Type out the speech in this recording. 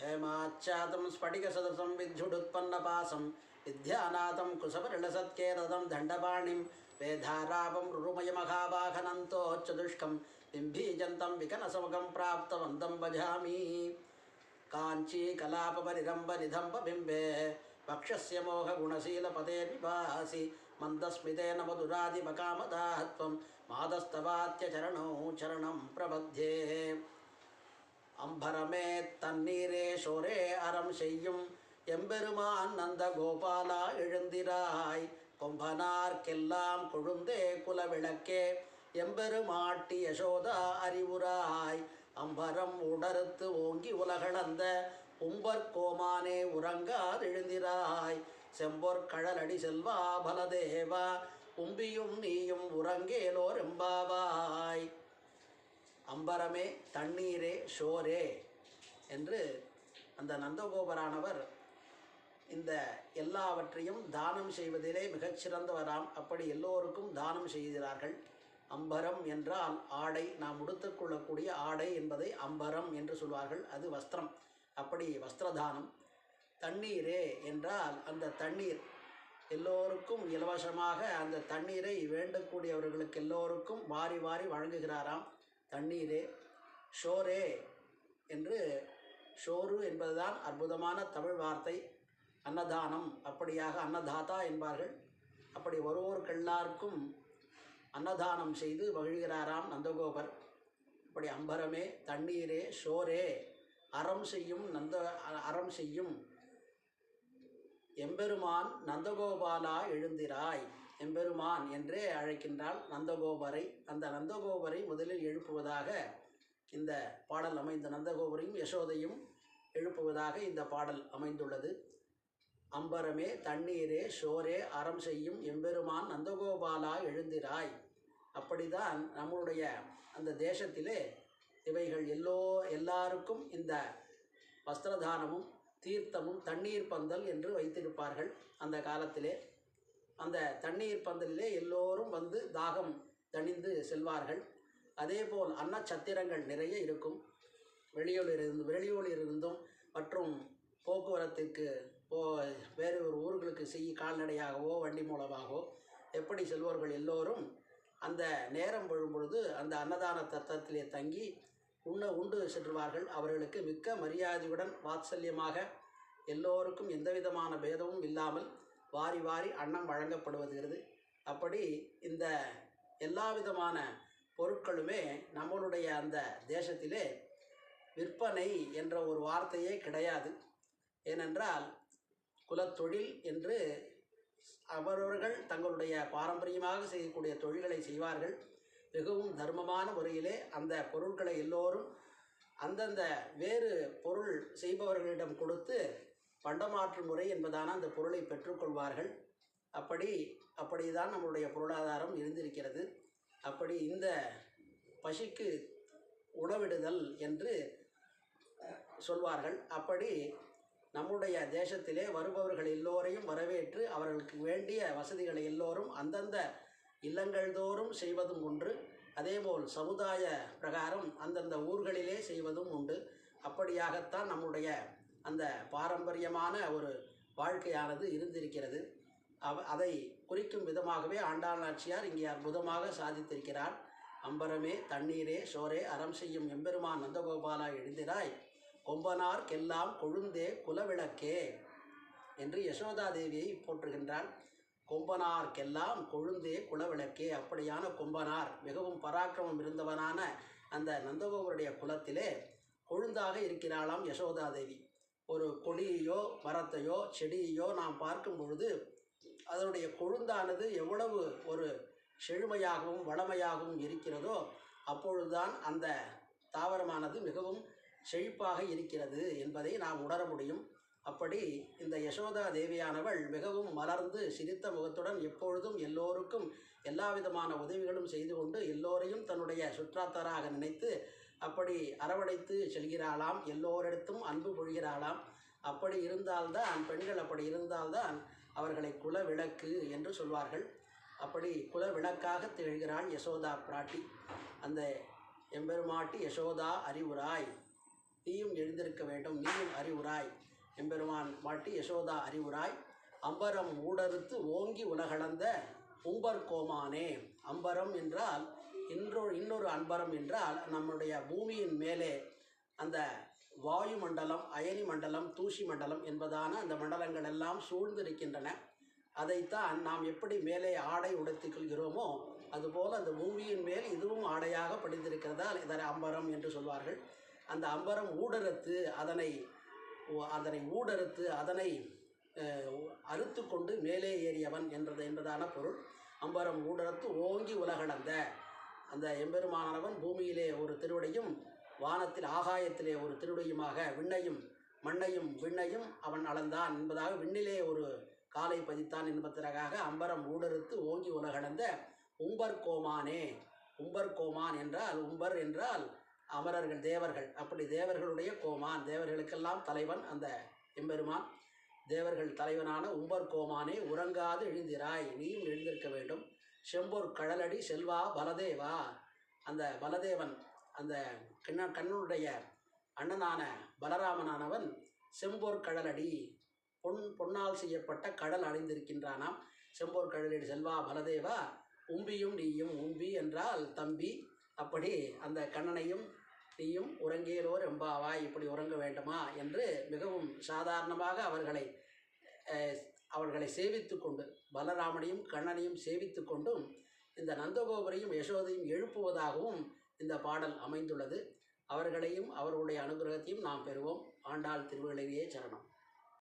హేమాచ్ఛాతం స్ఫటిక సదసం విద్యుడుత్పన్నపాసం విద్యానాథం కుశపరిణసత్కేరథం దండపాణిం వేధారాపం రురుమయమహావాహనంతో చతుష్కం బింభీజంతం వికనసముఖం ప్రాప్తవంతం భజామి కాంచీ కలాప పరిరంభ నిధంబ బింబే పక్షస్య మోహ గుణశీల పదే నివాసి మందస్మితేన మధురాదిమకామదాహత్వం మాదస్తవాత్య చరణం చరణం ప్రబధ్యే. அம்பரமே தண்ணீரே சோரே அறம் செய்யும். எம்பெருமான் நந்த கோபாலா எழுந்திராய். கொம்பனார்க்கெல்லாம் கொழுந்தே குலவிளக்கே. எம்பெருமாட்டி யசோதா அறிவுராய் அம்பரம் உடறுத்து ஓங்கி உலகளந்த. உம்பர் கோமானே உறங்காதெழுந்திராய் செம்பொற் கழலடி செல்வா பலதேவா. உம்பியும் நீயும் உறங்கேலோர் எம்பாவாய். அம்பரமே தண்ணீரே ஷோரே என்று அந்த நந்தகோபரானவர் இந்த எல்லாவற்றையும் தானம் செய்வதிலே மிகச்சிறந்தவராம். அப்படி எல்லோருக்கும் தானம் செய்கிறார்கள். அம்பரம் என்றால் ஆடை. நாம் உடுத்துக்கொள்ளக்கூடிய ஆடை என்பதை அம்பரம் என்று சொல்வார்கள். அது வஸ்திரம். அப்படி வஸ்திரதானம். தண்ணீரே என்றால் அந்த தண்ணீர். எல்லோருக்கும் இலவசமாக அந்த தண்ணீரை வேண்டக்கூடியவர்களுக்கு எல்லோருக்கும் வாரி வாரி வழங்குகிறாராம். தண்ணீரே ஷோரே என்று ஷோரு என்பதுதான் அற்புதமான தமிழ் வார்த்தை. அன்னதானம் அப்படியாக அன்னதாதா என்பார்கள். அப்படி ஒருவருக்கெல்லாருக்கும் அன்னதானம் செய்து மகிழ்கிறாராம் நந்தகோபர். அப்படி அம்பரமே தண்ணீரே ஷோரே அறம் செய்யும் நந்த அ- அறம் செய்யும் எம்பெருமான் நந்தகோபாலா எழுந்திராய். எம்பெருமான் என்றே அழைக்கின்றாள் நந்தகோபரை. அந்த நந்தகோபரை முதலில் எழுப்புவதாக இந்த பாடல் அமைந்த நந்தகோபரையும் யசோதையும் எழுப்புவதாக இந்த பாடல் அமைந்துள்ளது. அம்பரமே தண்ணீரே ஷோரே அறம் செய்யும் எம்பெருமான் நந்தகோபாலா எழுந்திராய். அப்படிதான் நம்மளுடைய அந்த தேசத்திலே இவைகள் எல்லோ எல்லாருக்கும் இந்த வஸ்திரதானமும் தீர்த்தமும் தண்ணீர் பந்தல் என்று வைத்திருப்பார்கள் அந்த காலத்திலே. அந்த தண்ணீர் பந்தலிலே எல்லோரும் வந்து தாகம் தணிந்து செல்வார்கள். அதேபோல் அன்னச்சத்திரங்கள் நிறைய இருக்கும். வெளியூரில் இருந்து வெளியூரில் இருந்தும் மற்றும் போக்குவரத்துக்கு போ வேறு ஒரு ஊர்களுக்கு செய்ய கால்நடையாகவோ வண்டி மூலமாகவோ எப்படி செல்வர்கள் எல்லோரும் அந்த நேரம் பொழுது அந்த அன்னதான தத்தத்திலே தங்கி உண்ண உண்டு செல்வார்கள் அவர்களுக்கு மிக்க மரியாதையுடன் வாத்சல்யமாக எல்லோருக்கும் எந்தவிதமான பேதமும் இல்லாமல் வாரி வாரி அன்னம் வழங்கப்படுவதுகிறது. அப்படி இந்த எல்லா விதமான பொருட்களுமே நம்மளுடைய அந்த தேசத்திலே விற்பனை என்ற ஒரு வார்த்தையே கிடையாது. ஏனென்றால் குலத்தொழில் என்று அவரவர்கள் தங்களுடைய பாரம்பரியமாக செய்யக்கூடிய தொழில்களை செய்வார்கள். மிகவும் தர்மமான முறையிலே அந்த பொருட்களை எல்லோரும் அந்தந்த வேறு பொருள் செய்பவர்களிடம் கொடுத்து பண்டமாற்று முறை என்பதான அந்த பொருளை பெற்றுக்கொள்வார்கள். அப்படி அப்படி தான் நம்மளுடைய பொருளாதாரம் இருந்திருக்கிறது. அப்படி இந்த பசிக்கு உணவிடுதல் என்று சொல்வார்கள். அப்படி நம்முடைய தேசத்திலே வருபவர்கள் எல்லோரையும் வரவேற்று அவர்களுக்கு வேண்டிய வசதிகளை எல்லோரும் அந்தந்த இல்லங்கள் தோறும் செய்வதும் உண்டு. அதேபோல் சமுதாய பிரகாரம் அந்தந்த ஊர்களிலே செய்வதும் உண்டு. அப்படியாகத்தான் நம்முடைய அந்த பாரம்பரியமான ஒரு வாழ்க்கையானது இருந்திருக்கிறது. அவ அதை குறிக்கும் விதமாகவே ஆண்டாள் நாச்சியார் இங்கே அற்புதமாக சாதித்திருக்கிறார். அம்பரமே தண்ணீரே சோரே அறம் செய்யும் எம்பெருமான் நந்தகோபாலா எழுந்திராய். கொம்பனார்க்கெல்லாம் கொழுந்தே குலவிளக்கே என்று யசோதா தேவியை போற்றுகின்றான். கொம்பனார்க்கெல்லாம் கொழுந்தே குலவிளக்கே. அப்படியான கொம்பனார் மிகவும் பராக்கிரமம் இருந்தவனான அந்த நந்தகோபருடைய குலத்திலே கொழுந்தாக இருக்கிறாளாம் யசோதா தேவி. ஒரு கொடியையோ மரத்தையோ செடியையோ நாம் பார்க்கும் பொழுது அதனுடைய கொழுந்தானது எவ்வளவு ஒரு செழுமையாகவும் வளமையாகவும் இருக்கிறதோ அப்பொழுதுதான் அந்த தாவரமானது மிகவும் செழிப்பாக இருக்கிறது என்பதை நாம் உணர முடியும். அப்படி இந்த யசோதா தேவியானவள் மிகவும் மலர்ந்து சிரித்த முகத்துடன் எப்பொழுதும் எல்லோருக்கும் எல்லா விதமான உதவிகளும் செய்து கொண்டு எல்லோரையும் தன்னுடைய சுற்றாத்தாராக நினைத்து அப்படி அரவணைத்து செல்கிறாளாம் எல்லோரிடத்தும் அன்பு பொழிகிறாளாம் அப்படி இருந்தால்தான் பெண்கள் அப்படி இருந்தால்தான் அவர்களை குல விளக்கு என்று சொல்வார்கள். அப்படி குல விளக்காக திகழ்கிறாள் யசோதா பிராட்டி. அந்த எம்பெருமாட்டி யசோதா அறிவுராய். நீயும் எழுந்திருக்க வேண்டும். நீயும் அறிவுராய். எம்பெருமான் மாட்டி யசோதா அறிவுராய். அம்பரம் ஊடறுத்து ஓங்கி உலகளந்த உம்பர் கோமானே அம்பரம் என்றால் இன்னொரு இன்னொரு அன்பரம் என்றால் நம்முடைய பூமியின் மேலே அந்த வாயு மண்டலம் அயனி மண்டலம் தூசி மண்டலம் என்பதான அந்த மண்டலங்கள் எல்லாம் சூழ்ந்திருக்கின்றன. அதைத்தான் நாம் எப்படி மேலே ஆடை உடைத்துக் கொள்கிறோமோ அதுபோல் அந்த பூமியின் மேல் இதுவும் ஆடையாக படிந்திருக்கிறதால் இதனை அம்பரம் என்று சொல்வார்கள். அந்த அம்பரம் ஊடறுத்து அதனை அதனை ஊடறுத்து அதனை அறுத்து கொண்டு மேலே ஏறியவன் என்றது என்பதான பொருள். அம்பரம் ஊடரத்து ஓங்கி உலகளந்த. அந்த எம்பெருமானவன் பூமியிலே ஒரு திருவுடையும் வானத்தில் ஆகாயத்திலே ஒரு திருவடியுமாக விண்ணையும் மண்ணையும் விண்ணையும் அவன் அளந்தான் என்பதாக விண்ணிலே ஒரு காலை பதித்தான் என்பதற்காக அம்பரம் ஊடறுத்து ஓங்கி உலகளந்த உம்பர் கோமானே. உம்பர் கோமான் என்றால் உம்பர் என்றால் அமரர்கள் தேவர்கள். அப்படி தேவர்களுடைய கோமான். தேவர்களுக்கெல்லாம் தலைவன் அந்த எம்பெருமான். தேவர்கள் தலைவனான உம்பர் கோமானே உறங்காது எழுந்திராய். நீயும் எழுந்திருக்க வேண்டும். செம்பூர் கடலடி செல்வா பலதேவா. அந்த பலதேவன் அந்த கண்ண கண்ணனுடைய அண்ணனான பலராமனானவன் செம்பொர் கடலடி. பொன் பொன்னால் செய்யப்பட்ட கடல் அடைந்திருக்கின்றானாம் செம்போர் கடலடி செல்வா பலதேவா. உம்பியும் நீயும் உம்பி என்றால் தம்பி. அப்படி அந்த கண்ணனையும் நீயும் உறங்கியலோர் எம்பாவாய் இப்படி உறங்க வேண்டுமா? என்று மிகவும் சாதாரணமாக அவர்களை அவர்களை சேவித்து கொண்டு பலராமனையும் கண்ணனையும் சேவித்து கொண்டும் இந்த நந்தகோபுரையும் யசோதையும் எழுப்புவதாகவும் இந்த பாடல் அமைந்துள்ளது. அவர்களையும் அவர்களுடைய அனுகிரகத்தையும் நாம் பெறுவோம். ஆண்டாள் திருவிழையே சரணம்.